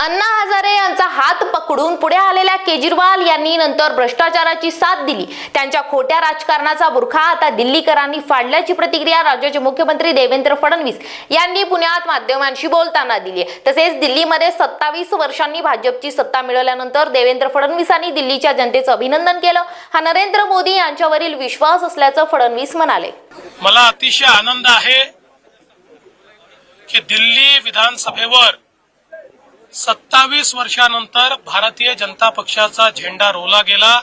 अण्णा हजारे यांचा हात पकडून पुढे आलेल्या केजरीवाल यांनी नंतर भ्रष्टाचाराची साथ दिली. त्यांच्या खोट्या राजकारणाचा बुरखा आता दिल्लीकरांनी फाडल्याची प्रतिक्रिया राज्याचे मुख्यमंत्री देवेंद्र फडणवीस यांनी पुण्यात माध्यमांशी बोलताना दिली तसेच दिल्लीमध्ये सत्तावीस वर्षांनी भाजपची सत्ता मिळवल्यानंतर देवेंद्र फडणवीसांनी दिल्लीच्या जनतेचं अभिनंदन केलं. हा नरेंद्र मोदी यांच्यावरील विश्वास असल्याचं फडणवीस म्हणाले. मला अतिशय आनंद आहे की दिल्ली विधानसभेवर सत्तावीस वर्षानंतर भारतीय जनता पक्षाचा झेंडा रोवला गेला.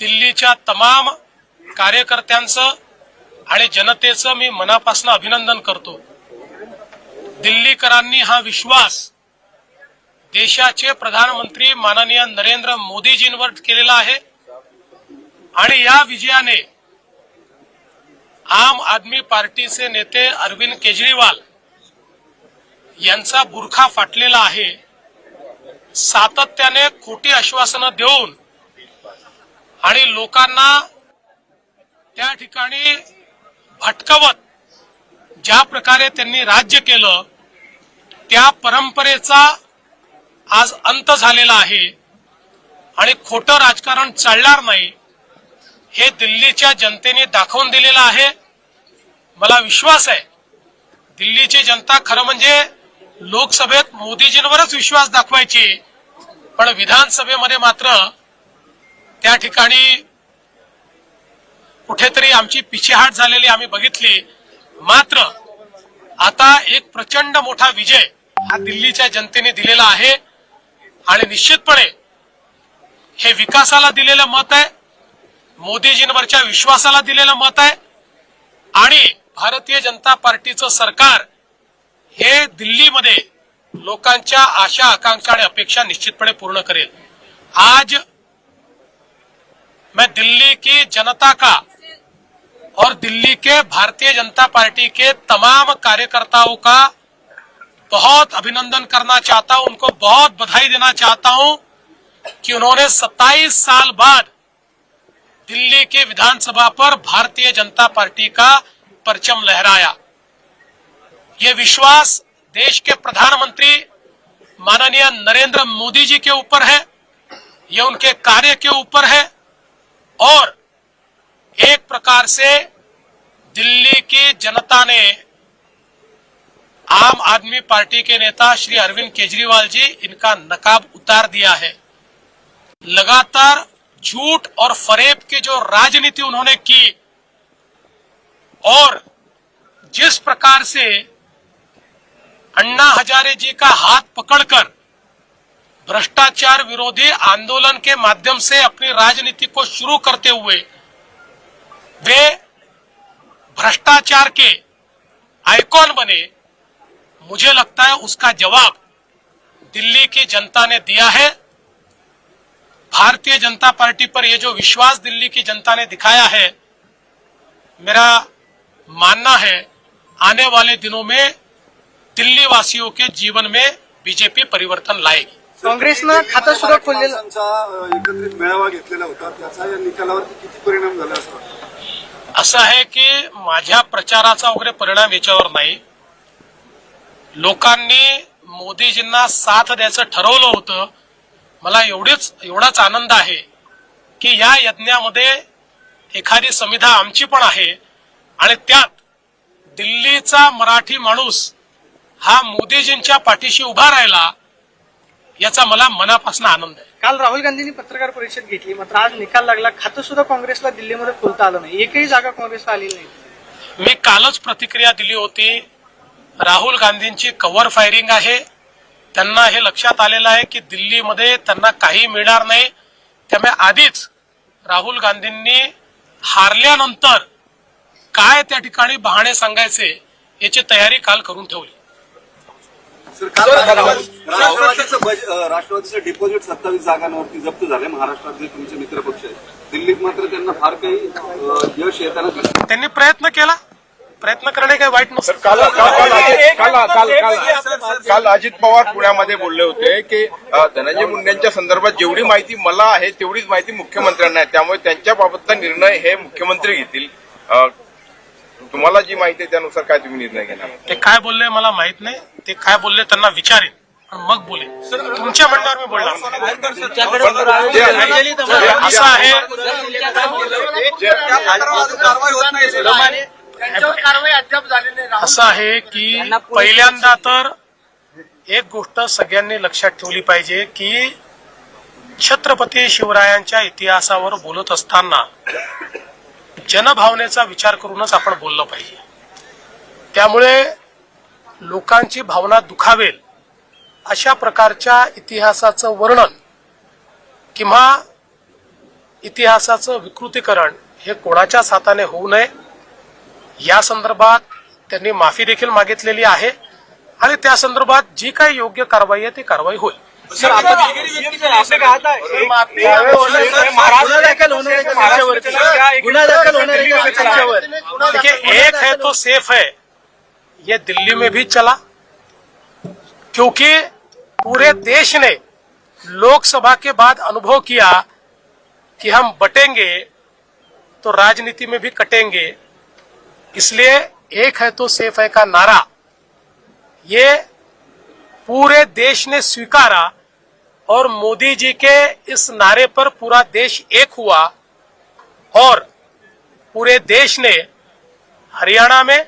दिल्लीच्या तमाम कार्यकर्त्यांचं आणि जनतेचं मी मनापासून अभिनंदन करतो. दिल्लीकरांनी हा विश्वास देशाचे प्रधानमंत्री माननीय नरेंद्र मोदीजींवर केलेला आहे. आणि या विजयाने आम आदमी पार्टीचे नेते अरविंद केजरीवाल यांचा बुरखा फाटलेला आहे. सातत्याने खोटी आश्वासनं देऊन आणि लोकांना त्या ठिकाणी भटकवत ज्या प्रकारे त्यांनी राज्य केलं त्या परंपरेचा आज अंत झालेला आहे. आणि खोटं राजकारण चालणार नाही हे दिल्लीच्या जनतेने दाखवून दिलेलं आहे. मला विश्वास आहे दिल्लीची जनता खरं म्हणजे लोकसभेत मोदीजींवरच विश्वास दाखवायची. पण विधानसभेमध्ये मात्र त्या ठिकाणी कुठेतरी आमची पिछेहाट झालेली आम्ही बघितली. मात्र आता एक प्रचंड मोठा विजय हा दिल्लीच्या जनतेने दिलेला आहे. आणि निश्चितपणे हे विकासाला दिलेलं मत आहे मोदीजींवरच्या विश्वासाला दिलेलं मत आहे. आणि भारतीय जनता पार्टीचं सरकार हे दिल्लीमध्ये लोकांच्या आशा आकांक्षा आणि अपेक्षा निश्चितपणे पूर्ण करेल. आज मैं दिल्ली की जनता का और दिल्ली के भारतीय जनता पार्टी के तमाम कार्यकर्ताओं का बहुत अभिनंदन करना चाहता हूं उनको बहुत बधाई देना चाहता हूं कि उन्होंने 27 साल बाद दिल्ली के विधानसभा पर भारतीय जनता पार्टी का परचम लहराया। ये विश्वास देश के प्रधानमंत्री माननीय नरेंद्र मोदी जी के ऊपर है, ये उनके कार्य के ऊपर है, और एक प्रकार से दिल्ली की जनता ने आम आदमी पार्टी के नेता श्री अरविंद केजरीवाल जी इनका नकाब उतार दिया है। लगातार झूठ और फरेब की जो राजनीति उन्होंने की, और जिस प्रकार से अन्ना हजारे जी का हाथ पकड़कर भ्रष्टाचार विरोधी आंदोलन के माध्यम से अपनी राजनीति को शुरू करते हुए वे भ्रष्टाचार के आइकॉन बने। मुझे लगता है उसका जवाब दिल्ली की जनता ने दिया है। भारतीय जनता पार्टी पर यह जो विश्वास दिल्ली की जनता ने दिखाया है, मेरा मानना है आने वाले दिनों में दिल्ली वासियों के जीवन में बीजेपी परिवर्तन लाएगी। काँग्रेसनं खातं सुद्धा खोललेलं एकत्रित मेळावा घेतलेला होता. त्याचा या निकालावरती किती परिणाम झाला असं वाटतं? असं आहे की माझ्या प्रचाराचा वगैरे परिणाम याच्यावर नाही. लोकांनी मोदीजींना साथ द्यायचं ठरवलं होतं. मला एवढीच एवढाच आनंद आहे की या यज्ञामध्ये एखादी समिधा आमची पण आहे. आणि त्यात दिल्लीचा मराठी माणूस हा मोदीजींच्या पाठीशी उभा राहिला याचा मला मनापासून आनंद आहे. काल राहुल गांधींनी पत्रकार परिषद घेतली मात्र आज निकाल लागला खातं सुद्धा काँग्रेसला दिल्लीमध्ये खोलता आलं नाही. एकही जागा काँग्रेसला आलेली नाही. मी कालच प्रतिक्रिया दिली होती राहुल गांधींची कव्हर फायरिंग आहे. त्यांना हे लक्षात आलेलं आहे की दिल्लीमध्ये त्यांना काही मिळणार नाही. त्यामुळे आधीच राहुल गांधींनी हारल्यानंतर काय त्या ठिकाणी बहाणे सांगायचे याची तयारी काल करून ठेवली. राष्ट्रवादीचं डिपॉझिट सत्तावीस जागांवरती जप्त झाले. महाराष्ट्रातले तुमचे मित्रपक्ष आहेत. दिल्लीत मात्र त्यांना फार काही यश येताना. त्यांनी प्रयत्न केला. प्रयत्न करणे काही वाईट नसतं. काल काल काल अजित- काल काल काल काल अजित पवार पुण्यामध्ये बोलले होते की धनंजय मुंडेंच्या संदर्भात जेवढी माहिती मला आहे तेवढीच माहिती मुख्यमंत्र्यांना आहे. त्यामुळे त्यांच्याबाबतचा निर्णय हे मुख्यमंत्री घेतील. तुम्हाला जी माहिती आहे त्यानुसार काय तुम्ही निर्णय घेणार ते काय बोलले मला माहीत नाही ते काय बोलले त्यांना विचारेन मग बोले तुमच्या म्हणण्यावर मी बोलणार असं आहे असं आहे की पहिल्यांदा तर एक गोष्ट सगळ्यांनी लक्षात ठेवली पाहिजे की छत्रपती शिवरायांच्या इतिहासावर बोलत असताना जनभावनेचा विचार करूनच आपण बोललं पाहिजे. त्यामुळे लोकांची भावना दुखावेल अशा प्रकारच्या इतिहासाचं वर्णन किंवा इतिहासाचं विकृतीकरण हे कोणाच्याच हाताने होऊ नये या संदर्भात त्यांनी माफी देखील मागितलेली आहे आणि त्या संदर्भात जी काही योग्य कारवाई आहे ती कारवाई होईल. सर आपण असं का आता गुन्हा दाखल होणार आहे का दाखल होणार आहे का त्यांच्यावर देखिए एक है तो सेफ़ है ये दिल्ली में भी चला। क्योंकि पूरे देश ने लोकसभा के बाद अनुभव किया कि हम बटेंगे तो राजनीति में भी कटेंगे। इसलिए एक है तो सेफ़ है का नारा। ये पूरे देश ने स्वीकारा और मोदी जी के इस नारे पर पूरा देश एक हुआ और पूरे देश ने हरियाणा में,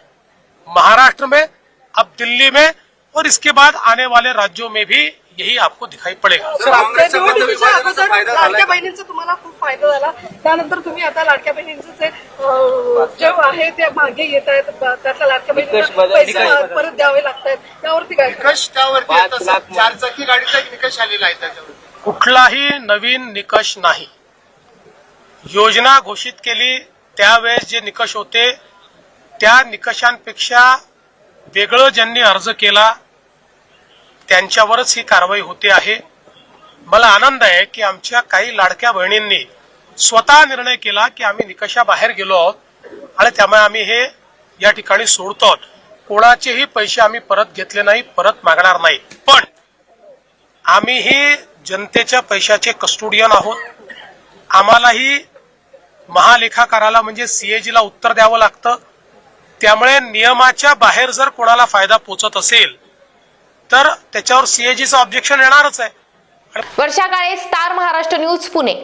महाराष्ट्र में, अब दिल्ली में और इसके बाद आने वाले राज्यों में भी यही आपको दिखाई पड़ेगा। लाडक्या? बहिणींचा तुम्हाला खूप फायदा झाला. त्यानंतर तुम्ही आता लाडक्या बहिणींचं जे अं, जे आहे ते मागे येत आहेत. त्यातल्या लाडक्या बहिणींना पैसे परत द्यावे लागत आहेत त्यावरती काय निकष त्यावरती. चारचाकी गाडीचा एक निकष आलेला आहे त्याच्यावर कुठलाही नवीन निकष नाही. योजना घोषित केली त्यावेळेस जे निकष होते त्या निकषांपेक्षा वेगळं ज्यांनी अर्ज केला त्यांच्यावरच ही कारवाई होते आहे. मला आनंद आहे की आमच्या काही लाडक्या बहिणींनी स्वतः निर्णय केला की आम्ही निकषाबाहेर गेलो आहोत आणि त्यामुळे आम्ही हे या ठिकाणी सोडतो आहोत. कोणाचेही पैसे आम्ही परत घेतले नाही परत मागणार नाही. पण आम्हीही जनतेच्या पैशाचे कस्टोडियन आहोत. आम्हालाही महालेखाकाराला म्हणजे सीएजीला उत्तर द्यावं लागतं. त्यामुळे नियमाच्या बाहेर जर कोणाला फायदा पोचत असेल तर त्याच्यावर सीएजीचं ऑब्जेक्शन येणारच आहे. Varsha Kale Star Maharashtra news Pune.